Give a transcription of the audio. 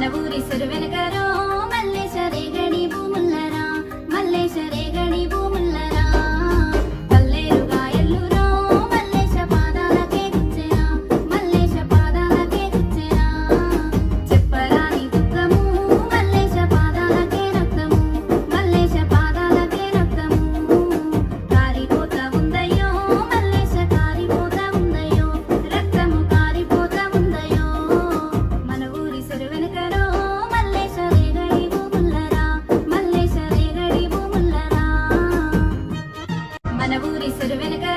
మన ఊరి సెరువెనకరో I'm not Manavuri Sarvenaka